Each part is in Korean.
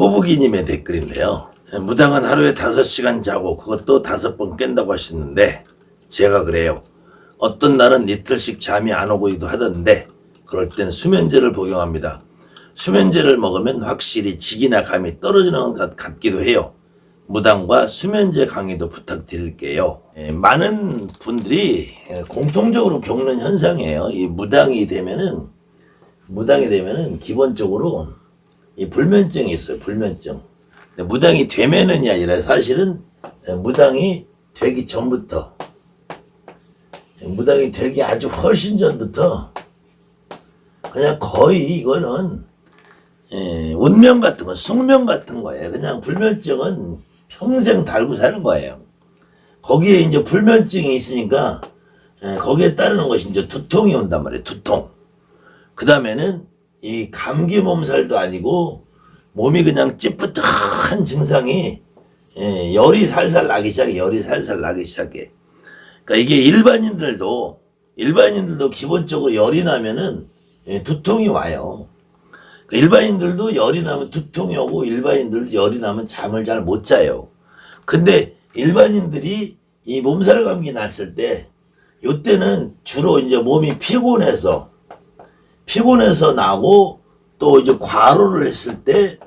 꼬부기님의 댓글인데요. 무당은 하루에 5시간 자고 그것도 다섯 번 깬다고 하시는데 제가 그래요. 어떤 날은 이틀씩 잠이 안 오고도 하던데 그럴 땐 수면제를 복용합니다. 수면제를 먹으면 확실히 직이나 감이 떨어지는 것 같기도 해요. 무당과 수면제 강의도 부탁드릴게요. 예, 많은 분들이 예, 공통적으로 겪는 현상이에요. 이 무당이 되면은 무당이 되면은 기본적으로 이 불면증이 있어요. 불면증. 무당이 되면은이 아니라 사실은 예, 무당이 되기 전부터 예, 무당이 되기 아주 훨씬 전부터 그냥 거의 이거는 예, 운명 같은 거, 숙명 같은 거예요. 그냥 불면증은 평생 달고 사는 거예요. 거기에 이제 불면증이 있으니까 예, 거기에 따르는 것이 이제 두통이 온단 말이에요. 두통. 그 다음에는 이 감기 몸살도 아니고 몸이 그냥 찌뿌듯한 증상이 예, 열이 살살 나기 시작해. 열이 살살 나기 시작해. 그러니까 이게 일반인들도 일반인들도 기본적으로 열이 나면은 예, 두통이 와요. 그 일반인들도 열이 나면 두통이 오고 일반인들도 열이 나면 잠을 잘 못 자요. 근데 일반인들이 이 몸살 감기 났을 때 요때는 주로 이제 몸이 피곤해서 피곤해서 나고 또 이제 과로를 했을 때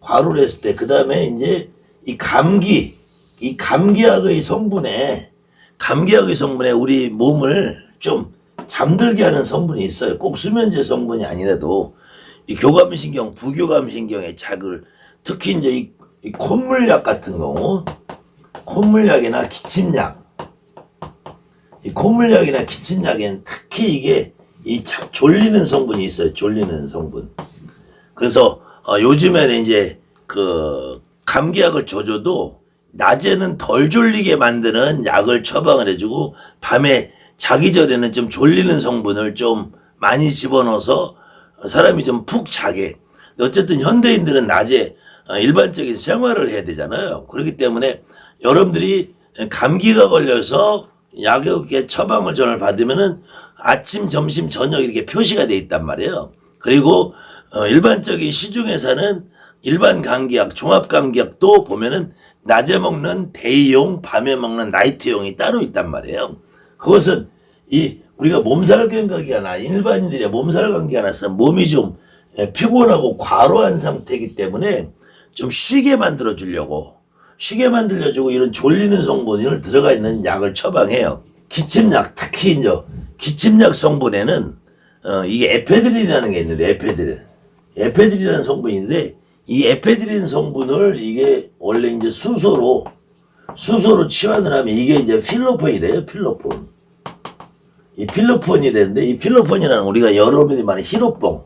과로를 했을 때 그 다음에 이제 이 감기 이 감기약의 성분에 감기약의 성분에 우리 몸을 좀 잠들게 하는 성분이 있어요. 꼭 수면제 성분이 아니라도 이 교감신경, 부교감신경의 자극을 특히 이제 이, 이 콧물약 같은 경우 콧물약이나 기침약 이 콧물약이나 기침약에는 특히 이게 이 자- 졸리는 성분이 있어요. 졸리는 성분. 그래서 어, 요즘에는 이제 그 감기약을 줘줘도 낮에는 덜 졸리게 만드는 약을 처방을 해주고 밤에 자기 전에는 좀 졸리는 성분을 좀 많이 집어넣어서 사람이 좀 푹 자게. 어쨌든 현대인들은 낮에 어, 일반적인 생활을 해야 되잖아요. 그렇기 때문에 여러분들이 감기가 걸려서 약의 처방을 전을 받으면은 아침, 점심, 저녁 이렇게 표시가 돼 있단 말이에요. 그리고 어, 일반적인 시중에서는 일반 감기약, 종합 감기약도 보면은 낮에 먹는 데이용, 밤에 먹는 나이트용이 따로 있단 말이에요. 그것은 이 우리가 몸살 감기가 나 일반인들이 몸살 감기가 나서 몸이 좀 예, 피곤하고 과로한 상태이기 때문에 좀 쉬게 만들어 주려고 쉬게 만들어 주고 이런 졸리는 성분이 들어가 있는 약을 처방해요. 기침약 특히 이제 기침약 성분에는 어, 이게 에페드린이라는 게 있는데 에페드린 에페드린이라는 성분인데 이 에페드린 성분을 이게 원래 이제 수소로 수소로 치환을 하면 이게 이제 필로폰이 돼요 필로폰 이 필로폰이 되는데 이 필로폰이라는 우리가 여러분이 말하는 히로뽕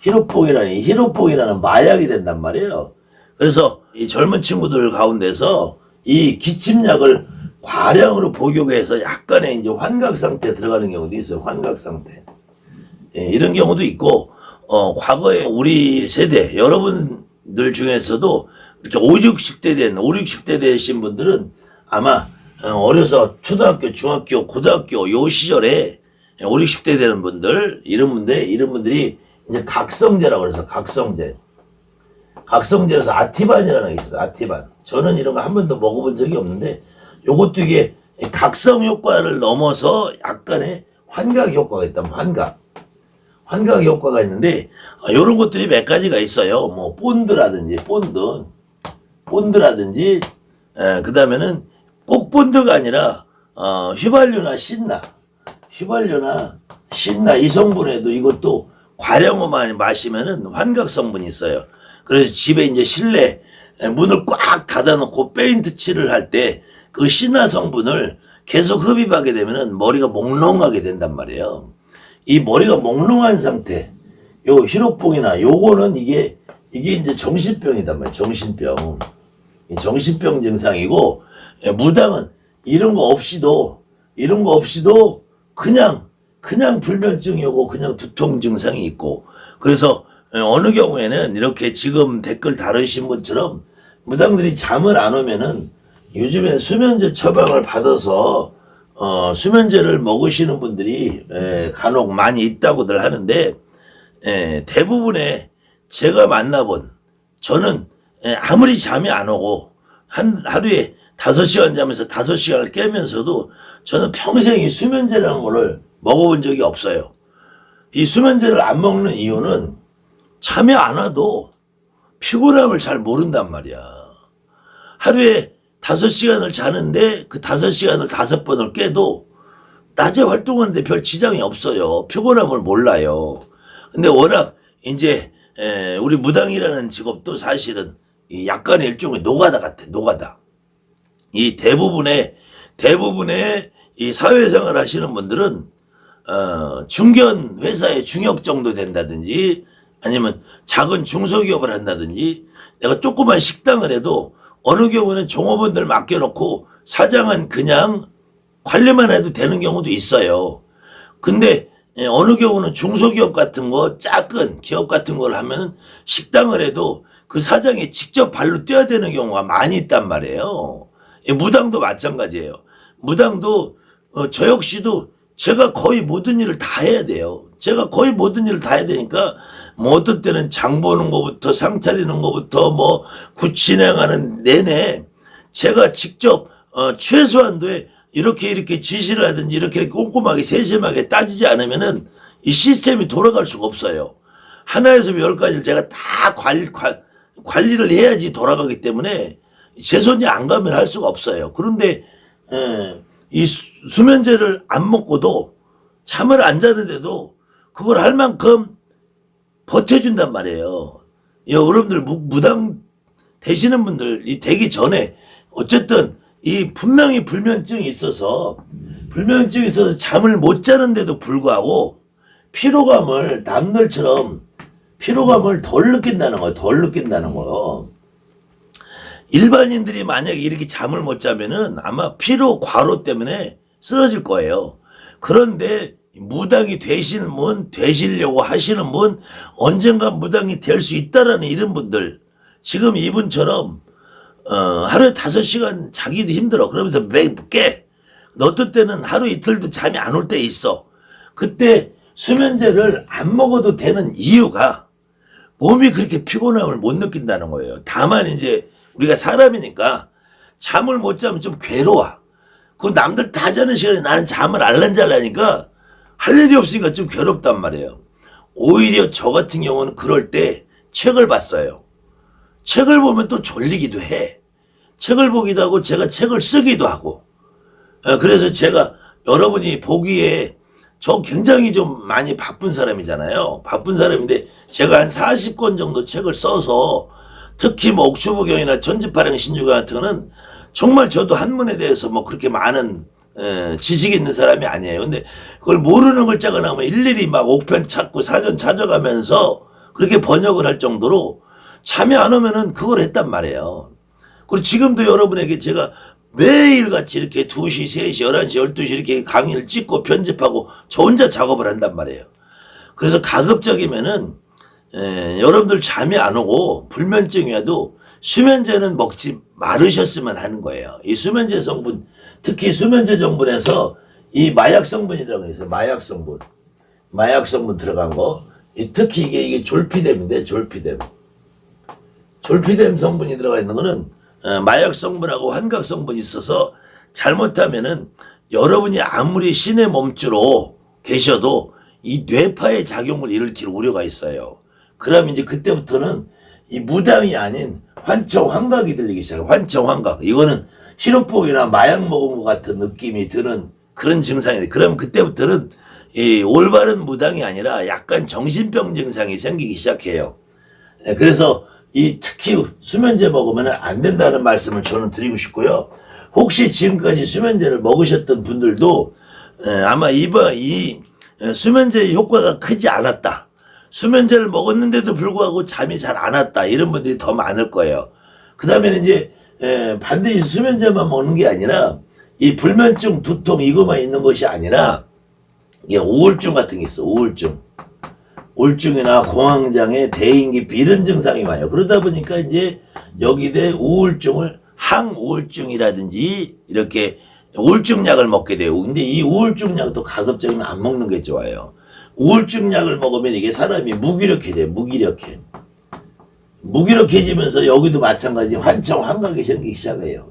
히로뽕이라는 이 히로뽕이라는 마약이 된단 말이에요. 그래서 이 젊은 친구들 가운데서 이 기침약을 과량으로 복용해서 약간의 이제 환각 상태에 들어가는 경우도 있어요. 환각 상태. 예, 이런 경우도 있고, 어, 과거에 우리 세대, 여러분들 중에서도 이렇게 5, 60대 된, 5, 60대 되신 분들은 아마 어, 어려서 초등학교, 중학교, 고등학교 요 시절에 5, 60대 되는 분들, 이런 분들, 이런 분들이 이제 각성제라고 그래서 각성제. 각성제에서 아티반이라는 게 있어요. 아티반. 저는 이런 거 한 번도 먹어본 적이 없는데 요것도 이게 각성 효과를 넘어서 약간의 환각 효과가 있다. 환각. 환각 효과가 있는데 이런 것들이 몇 가지가 있어요. 뭐 본드라든지 본드, 본드라든지 그 다음에는 꼭 본드가 아니라 어, 휘발유나 신나, 휘발유나 신나 이 성분에도 이것도 과량으로만 마시면은 환각 성분이 있어요. 그래서 집에 이제 실내 문을 꽉 닫아놓고 페인트 칠을 할 때 그 신화 성분을 계속 흡입하게 되면은 머리가 몽롱하게 된단 말이에요. 이 머리가 몽롱한 상태, 요 히로뽕이나 요거는 이게 이게 이제 정신병이단 말이에요. 정신병. 이 정신병 증상이고 예, 무당은 이런 거 없이도 이런 거 없이도 그냥 그냥 불면증이 오고 그냥 두통 증상이 있고 그래서 예, 어느 경우에는 이렇게 지금 댓글 다루신 분처럼 무당들이 잠을 안 오면은 요즘엔 수면제 처방을 받아서 어, 수면제를 먹으시는 분들이 에, 간혹 많이 있다고들 하는데 에, 대부분의 제가 만나본 저는 예, 아무리 잠이 안 오고 한 하루에 다섯 시간 자면서 다섯 시간을 깨면서도 저는 평생 이 수면제라는 거를 먹어본 적이 없어요. 이 수면제를 안 먹는 이유는 잠이 안 와도 피곤함을 잘 모른단 말이야. 하루에 다섯 시간을 자는데 그 다섯 시간을 다섯 번을 깨도 낮에 활동하는데 별 지장이 없어요. 피곤함을 몰라요. 근데 워낙 이제 에, 우리 무당이라는 직업도 사실은 이 약간의 일종의 노가다 같아. 노가다. 이 대부분의 대부분의 이 사회생활 하시는 분들은 어, 중견 회사의 중역 정도 된다든지 아니면 작은 중소기업을 한다든지 내가 조그만 식당을 해도 어느 경우는 종업원들 맡겨놓고 사장은 그냥 관리만 해도 되는 경우도 있어요. 근데 예, 어느 경우는 중소기업 같은 거 작은 기업 같은 걸 하면 식당을 해도 그 사장이 직접 발로 뛰어야 되는 경우가 많이 있단 말이에요. 예, 무당도 마찬가지예요. 무당도 어, 저 역시도 제가 거의 모든 일을 다 해야 돼요. 제가 거의 모든 일을 다 해야 되니까 뭐 어떤 때는 장 보는 것부터 상 차리는 것부터 뭐 구친행하는 내내 제가 직접 어, 최소한도에 이렇게 이렇게 지시를 하든지 이렇게 꼼꼼하게 세심하게 따지지 않으면은 이 시스템이 돌아갈 수가 없어요. 하나에서 열까지를 제가 다 관리, 관, 관리를 해야지 돌아가기 때문에 제 손이 안 가면 할 수가 없어요. 그런데 에, 이 수- 수면제를 안 먹고도 잠을 안 자는데도 그걸 할 만큼 버텨준단 말이에요. 이 여러분들 무, 무당 되시는 분들 이 되기 전에 어쨌든 이 분명히 불면증이 있어서 불면증이 있어서 잠을 못 자는데도 불구하고 피로감을 남들처럼 피로감을 덜 느낀다는 거예요. 덜 느낀다는 거예요. 일반인들이 만약에 이렇게 잠을 못 자면은 아마 피로 과로 때문에 쓰러질 거예요. 그런데 무당이 되시는 분, 되시려고 하시는 분, 언젠가 무당이 될 수 있다라는 이런 분들, 지금 이분처럼, 어, 하루에 다섯 시간 자기도 힘들어. 그러면서 매, 깨. 어떤 때는 하루 이틀도 잠이 안 올 때 있어. 그때 수면제를 안 먹어도 되는 이유가 몸이 그렇게 피곤함을 못 느낀다는 거예요. 다만 이제 우리가 사람이니까 잠을 못 자면 좀 괴로워. 그 남들 다 자는 시간에 나는 잠을 알란잘라니까 할 일이 없으니까 좀 괴롭단 말이에요. 오히려 저 같은 경우는 그럴 때 책을 봤어요. 책을 보면 또 졸리기도 해. 책을 보기도 하고 제가 책을 쓰기도 하고. 어, 그래서 제가 여러분이 보기에 저 굉장히 좀 많이 바쁜 사람이잖아요. 바쁜 사람인데 제가 한 40권 정도 책을 써서 특히 뭐 옥수부경이나 전지파령 신주가 같은 거는 정말 저도 한문에 대해서 뭐 그렇게 많은 에, 지식이 있는 사람이 아니에요. 근데 그걸 모르는 글자가 나오면 일일이 막 옥편 찾고 사전 찾아가면서 그렇게 번역을 할 정도로 잠이 안 오면은 그걸 했단 말이에요. 그리고 지금도 여러분에게 제가 매일같이 이렇게 2시, 3시, 11시, 12시 이렇게 강의를 찍고 편집하고 저 혼자 작업을 한단 말이에요. 그래서 가급적이면은 에, 여러분들 잠이 안 오고 불면증이라도 수면제는 먹지 말으셨으면 하는 거예요. 이 수면제 성분, 특히 수면제 성분에서 이 마약 성분이 들어가 있어요. 마약 성분. 마약 성분 들어간 거. 이 특히 이게, 이게 졸피뎀인데, 졸피뎀. 졸피뎀 성분이 들어가 있는 거는 어, 마약 성분하고 환각 성분이 있어서 잘못하면은 여러분이 아무리 신의 몸주로 계셔도 이 뇌파의 작용을 일으킬 우려가 있어요. 그럼 이제 그때부터는 이 무당이 아닌 환청 환각이 들리기 시작해요. 환청 환각. 이거는 히로뽕이나 마약 먹은 것 같은 느낌이 드는 그런 증상이에요. 그럼 그때부터는 이 올바른 무당이 아니라 약간 정신병 증상이 생기기 시작해요. 예, 그래서 이 특히 수면제 먹으면 안 된다는 말씀을 저는 드리고 싶고요. 혹시 지금까지 수면제를 먹으셨던 분들도 에, 아마 이번 이 에, 수면제 효과가 크지 않았다. 수면제를 먹었는데도 불구하고 잠이 잘 안 왔다. 이런 분들이 더 많을 거예요. 그 다음에는 이제 에, 반드시 수면제만 먹는 게 아니라 이 불면증, 두통 이거만 있는 것이 아니라 이게 우울증 같은 게 있어. 우울증. 우울증이나 공황장애, 대인기피 이런 증상이 많아요. 그러다 보니까 이제 여기에 우울증을 항우울증이라든지 이렇게 우울증 약을 먹게 돼요. 근데 이 우울증 약도 가급적이면 안 먹는 게 좋아요. 우울증 약을 먹으면 이게 사람이 무기력해 돼요. 무기력해. 무기력해지면서 여기도 마찬가지 환청 환각이 생기기 시작해요.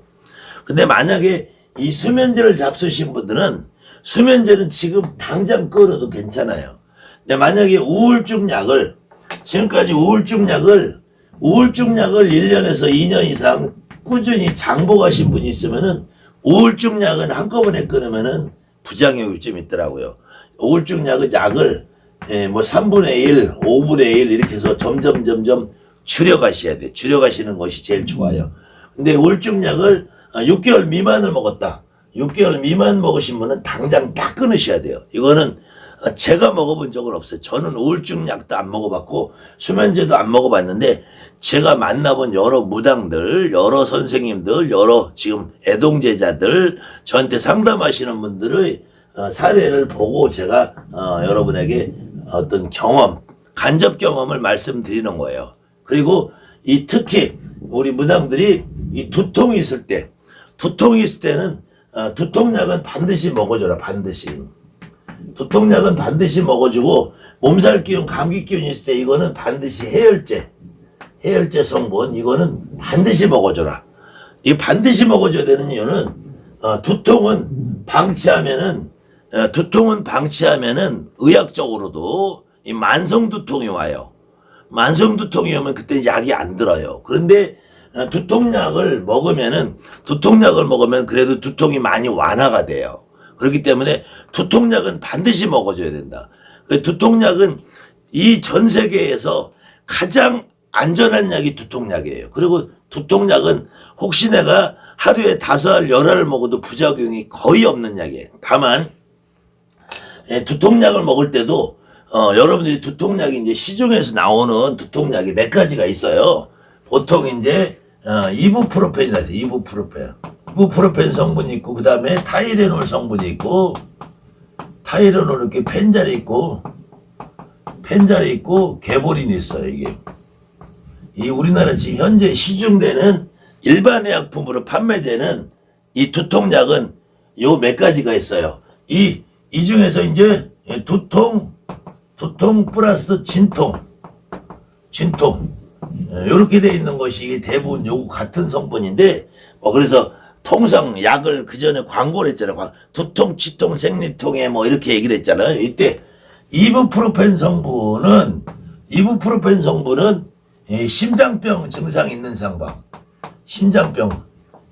근데 만약에 이 수면제를 잡수신 분들은 수면제는 지금 당장 끊어도 괜찮아요. 근데 만약에 우울증 약을 지금까지 우울증 약을 우울증 약을 1년에서 2년 이상 꾸준히 장복하신 분이 있으면은 우울증 약은 한꺼번에 끊으면은 부작용이 좀 있더라고요. 우울증 약은 약을 예, 뭐 3분의 1, 5분의 1 이렇게 해서 점점 점점 줄여가셔야 돼요. 줄여가시는 것이 제일 좋아요. 근데 우울증 약을 6개월 미만을 먹었다. 6개월 미만 먹으신 분은 당장 딱 끊으셔야 돼요. 이거는 어, 제가 먹어본 적은 없어요. 저는 우울증 약도 안 먹어봤고 수면제도 안 먹어봤는데 제가 만나본 여러 무당들, 여러 선생님들, 여러 지금 애동제자들 저한테 상담하시는 분들의 어, 사례를 보고 제가 어, 여러분에게 어떤 경험, 간접 경험을 말씀드리는 거예요. 그리고 이 특히 우리 무당들이 이 두통이 있을 때, 두통이 있을 때는 어, 두통약은 반드시 먹어줘라 반드시. 두통약은 반드시 먹어주고 몸살 기운, 감기 기운이 있을 때 이거는 반드시 해열제, 해열제 성분 이거는 반드시 먹어줘라. 이 반드시 먹어줘야 되는 이유는 어, 두통은 방치하면은 어, 두통은 방치하면은 의학적으로도 이 만성 두통이 와요. 만성 두통이 오면 그때 약이 안 들어요. 그런데 어, 두통약을 먹으면은 두통약을 먹으면 그래도 두통이 많이 완화가 돼요. 그렇기 때문에 두통약은 반드시 먹어줘야 된다. 그 두통약은 이 전 세계에서 가장 안전한 약이 두통약이에요. 그리고 두통약은 혹시 내가 하루에 다섯 알, 열 알을 먹어도 부작용이 거의 없는 약이에요. 다만 예, 두통약을 먹을 때도 어, 여러분들이 두통약이 이제 시중에서 나오는 두통약이 몇 가지가 있어요. 보통 이제 어, 이부프로펜이라 해서 이부프로펜. 이부프로펜 성분이 있고 그 다음에 타이레놀 성분이 있고 타이레놀 이렇게 펜자리 있고 펜자리 있고 개보린이 있어요 이게. 이 우리나라 지금 현재 시중되는 일반 의약품으로 판매되는 이 두통약은 요 몇 가지가 있어요. 이, 이 중에서 이제 두통, 두통 플러스 진통, 진통, 이렇게 돼 있는 것이 대부분 요거 같은 성분인데, 뭐 그래서 통상 약을 그 전에 광고를 했잖아요. 광- 두통, 치통, 생리통에 뭐 이렇게 얘기를 했잖아요. 이때 이부프로펜 성분은, 이부프로펜 성분은 이 심장병 증상 있는 상방, 심장병,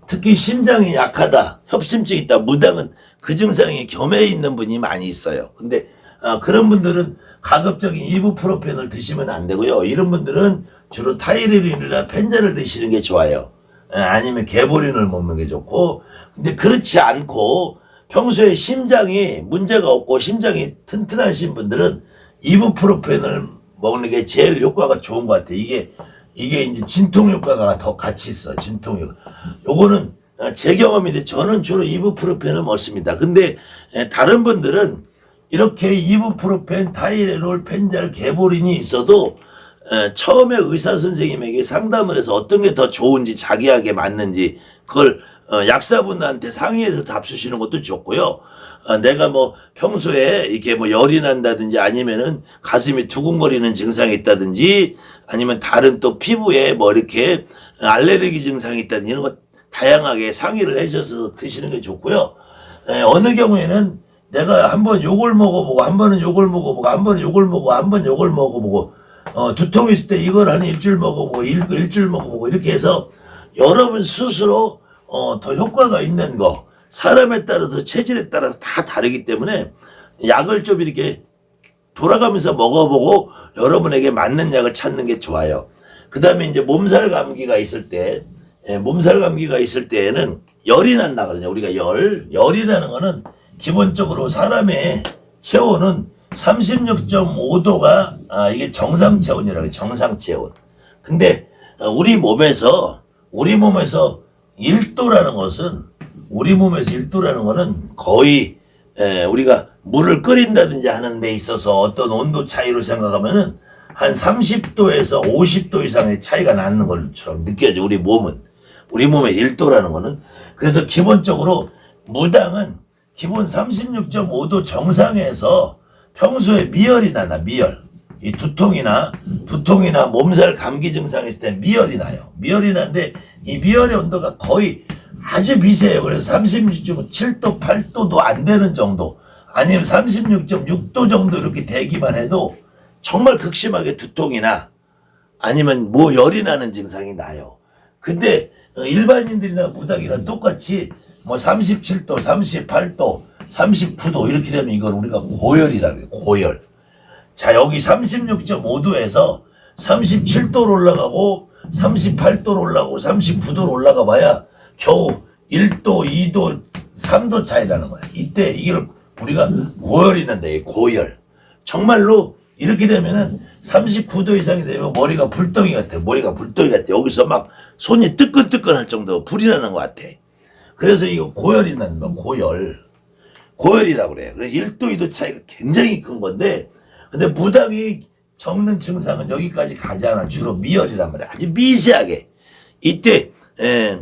특히 심장이 약하다, 협심증 있다, 무당은 그 증상이 겸해 있는 분이 많이 있어요. 근데 아, 그런 분들은 가급적인 이부프로펜을 드시면 안 되고요. 이런 분들은 주로 타이레린이나 펜자를 드시는 게 좋아요. 아, 아니면 개보린을 먹는 게 좋고, 근데 그렇지 않고 평소에 심장이 문제가 없고 심장이 튼튼하신 분들은 이부프로펜을 먹는 게 제일 효과가 좋은 것 같아요. 이게 이게 이제 진통 효과가 더 같이 있어. 진통 효과. 요거는 어, 제 경험인데 저는 주로 이부프로펜을 먹습니다. 근데 에, 다른 분들은 이렇게 이부프로펜, 타이레놀, 펜잘, 개보린이 있어도 에, 처음에 의사 선생님에게 상담을 해서 어떤 게 더 좋은지 자기에게 맞는지 그걸 어, 약사분한테 상의해서 답 주시는 것도 좋고요. 어, 내가 뭐 평소에 이렇게 뭐 열이 난다든지 아니면은 가슴이 두근거리는 증상이 있다든지 아니면 다른 또 피부에 뭐 이렇게 알레르기 증상이 있다든지 이런 거 다양하게 상의를 해줘서 드시는 게 좋고요. 에, 어느 경우에는 내가 한 번 요걸 먹어보고 한 번은 요걸 먹어보고 한 번은 요걸 먹고 한 번 요걸 먹어보고 어, 두통 있을 때 이걸 한 일주일 먹어보고 일, 일주일 먹어보고 이렇게 해서 여러분 스스로 어, 더 효과가 있는 거 사람에 따라서 체질에 따라서 다 다르기 때문에 약을 좀 이렇게 돌아가면서 먹어보고 여러분에게 맞는 약을 찾는 게 좋아요. 그 다음에 이제 몸살 감기가 있을 때, 예, 몸살 감기가 있을 때에는 열이 난다 그러죠. 우리가 열, 열이라는 거는 기본적으로 사람의 체온은 36.5도가 아, 이게 정상 체온이라고 해요. 정상 체온. 근데 어, 우리 몸에서 우리 몸에서 1도라는 것은 우리 몸에서 1도라는 것은 거의 에, 우리가 물을 끓인다든지 하는 데 있어서 어떤 온도 차이로 생각하면은 한 30도에서 50도 이상의 차이가 나는 것처럼 느껴져 우리 몸은 우리 몸의 1도라는 거는 그래서 기본적으로 무당은 기본 36.5도 정상에서 평소에 미열이 나나 미열 이 두통이나 두통이나 몸살 감기 증상이 있을 때 미열이 나요. 미열이 나는데 이 미열의 온도가 거의 아주 미세해요. 그래서 36.7도, 8도도 안 되는 정도 아니면 36.6도 정도 이렇게 되기만 해도 정말 극심하게 두통이나 아니면 뭐 열이 나는 증상이 나요. 근데 어, 일반인들이나 무당이랑 똑같이 뭐 37도, 38도, 39도 이렇게 되면 이걸 우리가 고열이라고 해요. 고열. 자, 여기 36.5도에서 37도로 올라가고 38도로 올라가고 39도로 올라가 봐야 겨우 1도, 2도, 3도 차이 나는 거야. 이때 이걸 우리가 고열이 난다. 이 고열. 정말로 이렇게 되면은 39도 이상이 되면 머리가 불덩이 같아. 머리가 불덩이 같아. 여기서 막 손이 뜨끈뜨끈할 정도로 불이 나는 것 같아. 그래서 이거 고열이 나는 거야. 고열. 고열이라고 그래요. 그래서 1도, 2도 차이가 굉장히 큰 건데, 근데 무당이 적는 증상은 여기까지 가지 않아. 주로 미열이란 말이야. 아주 미세하게. 이때, 에,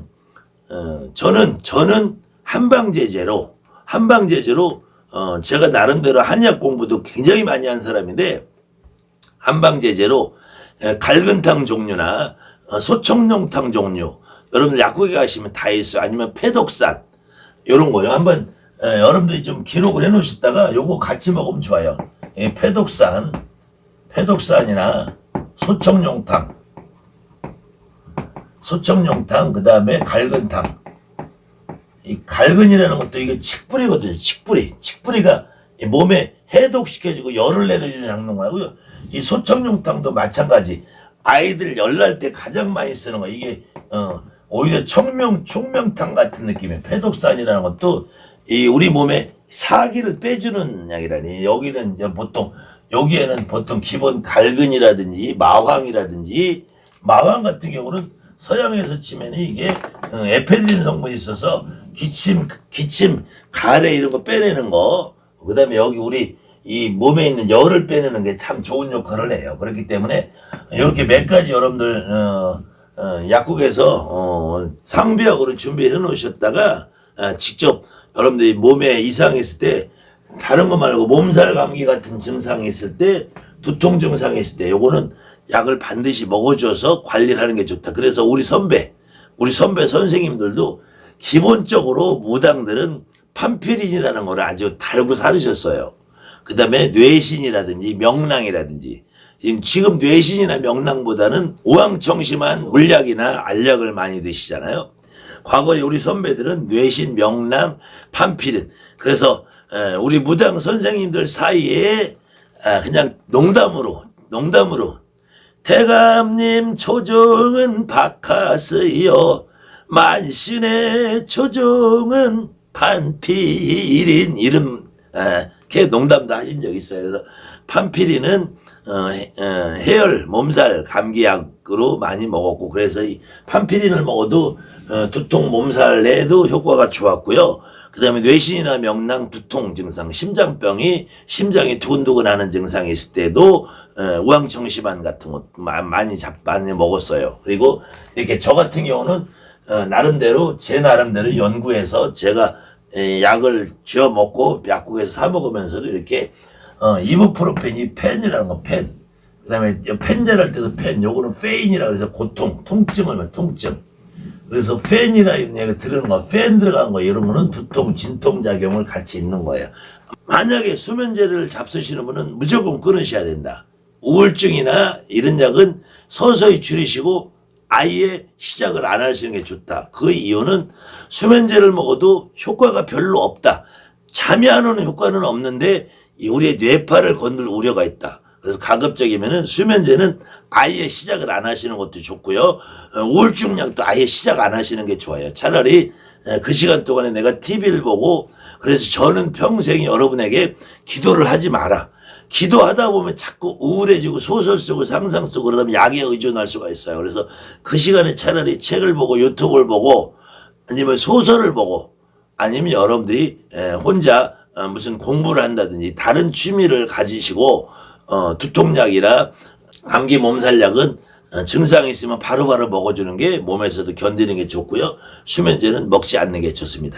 어, 저는, 저는 한방제제로, 한방제제로, 어, 제가 나름대로 한약 공부도 굉장히 많이 한 사람인데, 한방제제로 에, 갈근탕 종류나 어, 소청룡탕 종류, 여러분들 약국에 가시면 다 있어요. 아니면 패독산, 요런 거요. 한번 에, 여러분들이 좀 기록을 해 놓으셨다가 요거 같이 먹으면 좋아요. 이 패독산, 패독산이나 소청룡탕, 소청룡탕, 그 다음에 갈근탕. 이 갈근이라는 것도 이게 칡뿌리거든요. 칡뿌리. 칡뿌리가 이 몸에 해독시켜주고 열을 내려주는 약농하고요. 이 소청룡탕도 마찬가지. 아이들 열날 때 가장 많이 쓰는 거. 이게, 어, 오히려 청명, 총명탕 같은 느낌의 패독산이라는 것도 이 우리 몸에 사기를 빼주는 약이라니. 여기는 보통, 여기에는 보통 기본 갈근이라든지 마황이라든지 마황 같은 경우는 서양에서 치면 이게 어, 에페드린 성분이 있어서 기침, 기침, 가래 이런 거 빼내는 거. 그 다음에 여기 우리 이 몸에 있는 열을 빼내는 게 참 좋은 역할을 해요. 그렇기 때문에 이렇게 몇 가지 여러분들, 어, 어, 약국에서, 어, 상비약으로 준비해 놓으셨다가, 어, 직접 여러분들이 몸에 이상이 있을 때, 다른 거 말고 몸살 감기 같은 증상이 있을 때, 두통 증상이 있을 때, 요거는 약을 반드시 먹어줘서 관리를 하는 게 좋다. 그래서 우리 선배, 우리 선배 선생님들도 기본적으로 무당들은 판피린이라는 걸 아주 달고 살으셨어요. 그 다음에 뇌신이라든지 명랑이라든지 지금, 지금 뇌신이나 명랑보다는 우왕청심한 물약이나 알약을 많이 드시잖아요. 과거에 우리 선배들은 뇌신, 명랑, 판피린. 그래서 에, 우리 무당 선생님들 사이에 아, 그냥 농담으로 농담으로 대감님 초종은 박하스요 만신의 초종은 판피린 이름 에, 걔 농담도 하신 적 있어요. 그래서 판피린은 어, 해- 어, 해열, 몸살, 감기약으로 많이 먹었고 그래서 이 판피린을 먹어도 어, 두통, 몸살 내도 효과가 좋았고요. 그 다음에 뇌신이나 명랑, 두통 증상, 심장병이 심장이 두근두근하는 증상이 있을 때도 어, 우황청심환 같은 것 마- 많이 잡 많이 먹었어요. 그리고 이렇게 저 같은 경우는 어, 나름대로 제 나름대로 연구해서 제가 에, 약을 쥐어 먹고 약국에서 사 먹으면서도 이렇게 어, 이부프로펜이 펜이라는 거 펜. 그 다음에 펜젤할 때도 펜. 요거는 페인이라 그래서 고통, 통증을 말 통증. 그래서 펜이라 이런 얘기 들은 거, 펜 들어간 거 이런 거는 두통, 진통 작용을 같이 있는 거예요. 만약에 수면제를 잡수시는 분은 무조건 끊으셔야 된다. 우울증이나 이런 약은 서서히 줄이시고 아예 시작을 안 하시는 게 좋다. 그 이유는 수면제를 먹어도 효과가 별로 없다. 잠이 안 오는 효과는 없는데 이 우리의 뇌파를 건들 우려가 있다. 그래서 가급적이면은 수면제는 아예 시작을 안 하시는 것도 좋고요. 어, 우울증 약도 아예 시작 안 하시는 게 좋아요. 차라리 에, 그 시간 동안에 내가 TV를 보고 그래서 저는 평생 여러분에게 기도를 하지 마라. 기도하다 보면 자꾸 우울해지고 소설 쓰고 상상 쓰고 그러다 약에 의존할 수가 있어요. 그래서 그 시간에 차라리 책을 보고 유튜브를 보고 아니면 소설을 보고 아니면 여러분들이 에, 혼자 어, 무슨 공부를 한다든지 다른 취미를 가지시고 어, 두통약이나 감기 몸살약은 어, 증상이 있으면 바로 바로 먹어주는 게 몸에서도 견디는 게 좋고요. 수면제는 먹지 않는 게 좋습니다.